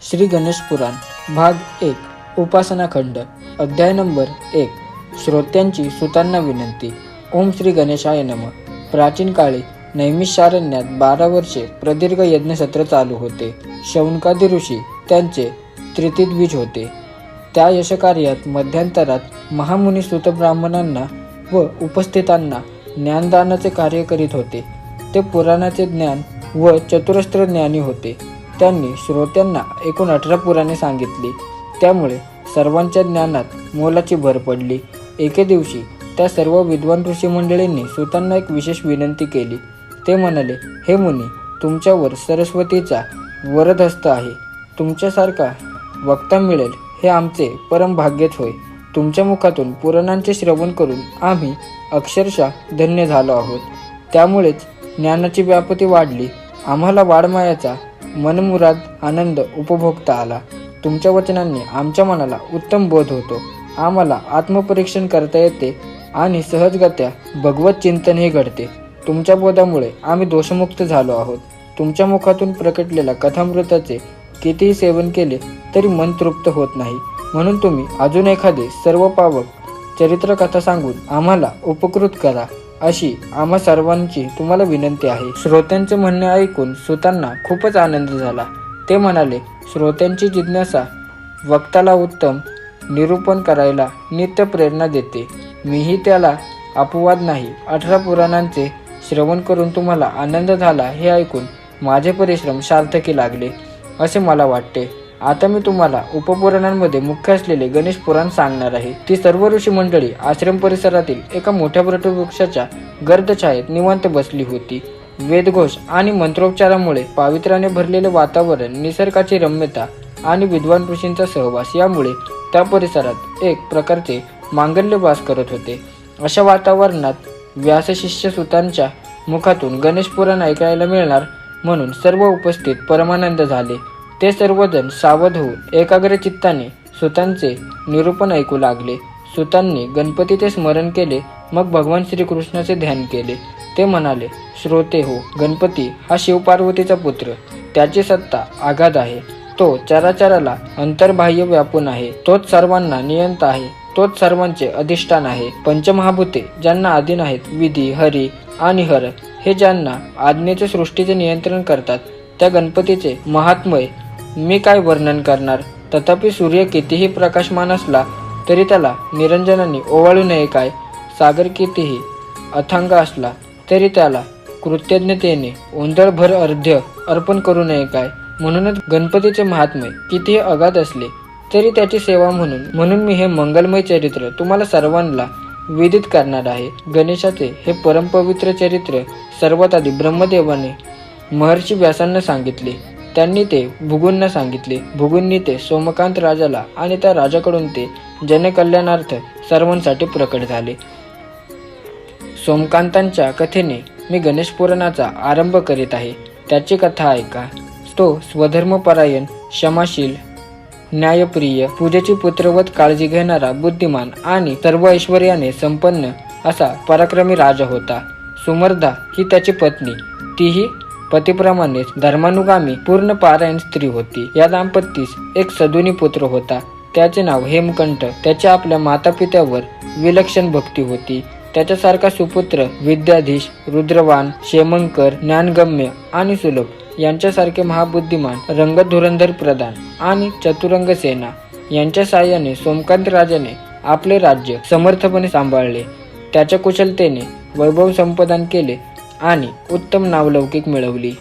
श्री गणेश पुराण भाग एक उपासना खंड अध्याय नंबर एक. श्रोत्यांची सुतांना विनंती. ओम श्री गणेशाय नम. प्राचीन काळी नैमिषारण्यात बारा वर्षे प्रदीर्घ यज्ञसत्र चालू होते. शौनकादी ऋषी त्यांचे तृतीद्विज होते. त्या यशकार्यात मध्यंतरात महामुनी सुतब्राह्मणांना व उपस्थितांना ज्ञानदानाचे कार्य करीत होते. ते पुराणाचे ज्ञान व चतुरस्त्र ज्ञानी होते. त्यांनी श्रोत्यांना एकूण अठरा पुराणे सांगितली. त्यामुळे सर्वांच्या ज्ञानात मोलाची भर पडली. एके दिवशी त्या सर्व विद्वान ऋषी मंडळींनी सुतांना एक विशेष विनंती केली. ते म्हणाले हे मुनी तुमच्यावर सरस्वतीचा वरदहस्त आहे. तुमच्यासारखा वक्ता मिळेल हे आमचे परम भाग्यच होय. तुमच्या मुखातून पुराणांचे श्रवण करून आम्ही अक्षरशः धन्य झालो आहोत. त्यामुळेच ज्ञानाची व्यापती वाढली. आम्हाला वाडमायाचा मनमुराद आनंद उपभोगता आला. तुमच्या वचनांनी आमच्या मनाला उत्तम बोध होतो. आम्हाला आत्मपरीक्षण करता येते आणि सहजगत्या भगवत चिंतनही घडते. तुमच्या बोधामुळे आम्ही दोषमुक्त झालो आहोत. तुमच्या मुखातून प्रकटलेल्या कथामृताचे कितीही सेवन केले तरी मन तृप्त होत नाही. म्हणून तुम्ही अजून एखादे सर्व पावक चरित्र कथा सांगून आम्हाला उपकृत करा. अशी आम्हा सर्वांची तुम्हाला विनंती आहे. श्रोत्यांचे म्हणणे ऐकून सुतांना खूपच आनंद झाला. ते म्हणाले श्रोत्यांची जिज्ञासा वक्ताला उत्तम निरूपण करायला नित्य प्रेरणा देते. मीही त्याला अपवाद नाही. अठरा पुराणांचे श्रवण करून तुम्हाला आनंद झाला हे ऐकून माझे परिश्रम सार्थकी लागले असे मला वाटते. आता मी तुम्हाला उपपुराणांमध्ये मुख्य असलेले गणेश पुराण सांगणार आहे. ती सर्व ऋषी मंडळी आश्रम परिसरातील एका मोठ्या वृक्षाच्या गर्दछायेत निवांत बसली होती. वेदघोष आणि मंत्रोपचारामुळे पावित्र्याने भरलेले वातावरण निसर्गाची रम्यता आणि विद्वान ऋषींचा सहवास यामुळे त्या परिसरात एक प्रकारचे मांगल्य वास करत होते. अशा वातावरणात व्यासशिष्य सुतांच्या मुखातून गणेश पुराण ऐकायला मिळणार म्हणून सर्व उपस्थित परमानंद झाले. ते सर्वजण सावध होऊन एकाग्र चित्ताने सुतांचे निरूपण ऐकू लागले. सुतांनी गणपतीचे स्मरण केले मग भगवान श्रीकृष्णाचे ध्यान केले. ते म्हणाले श्रोते हो गणपती हा शिवपार्वतीचा पुत्र. त्याची सत्ता आघात आहे. तो चराचराला अंतर्बाह्य व्यापून आहे. तोच सर्वांना नियंत आहे. तोच सर्वांचे अधिष्ठान आहे. पंचमहाभूते ज्यांना अधीन आहेत विधी हरी आणि हर हे ज्यांना आज्ञेचे सृष्टीचे नियंत्रण करतात त्या गणपतीचे महात्मय मी काय वर्णन करणार? तथापि सूर्य कितीही प्रकाशमान असला तरी त्याला निरंजनाने ओवाळू नये काय? सागर कितीही अथांग असला तरी त्याला कृतज्ञतेने ओंधळभर अर्ध्य अर्पण करू नये काय? म्हणूनच गणपतीचे महात्म्य कितीही अगाध असले तरी त्याची सेवा म्हणून म्हणून मी हे मंगलमय चरित्र तुम्हाला सर्वांना विदित करणार आहे. गणेशाचे हे परमपवित्र चरित्र सर्वात आधी ब्रह्मदेवाने महर्षी व्यासांना सांगितले. त्यांनी ते भुगूंना सांगितले. भुगूंनी ते सोमकांत राजाला आणि त्या राजाकडून ते जनकल्याणार्थ सर्वांसाठी प्रकट झाले. सोमकांतांच्या कथेने मी गणेश पुराणाचा आरंभ करीत आहे. त्याची कथा ऐका. तो स्वधर्मपरायण क्षमाशील न्यायप्रिय पूजेची पुत्रवत काळजी घेणारा बुद्धिमान आणि सर्व ऐश्वर्याने संपन्न असा पराक्रमी राजा होता. सुमर्धा ही त्याची पत्नी. तीही पतीप्रमाणेच धर्मानुगामी पूर्ण पारायण स्त्री होती. या दाम्पतीस एक सदुनी पुत्र होता. त्याचे नाव हेमकंठ. त्याच्या आपल्या मातापित्यावर विलक्षण भक्ती होती. त्याच्यासारखा सुपुत्र विद्याधीश रुद्रवान शेमंकर ज्ञानगम्य आणि सुलभ यांच्यासारखे महाबुद्धिमान रंगधुरंधर प्रधान आणि चतुरंग सेना यांच्या साह्याने सोमकांत राजाने आपले राज्य समर्थपणे सांभाळले. त्याच्या कुशलतेने वैभव संपादन केले. आणि उत्तम नावलौकिक मिळवली.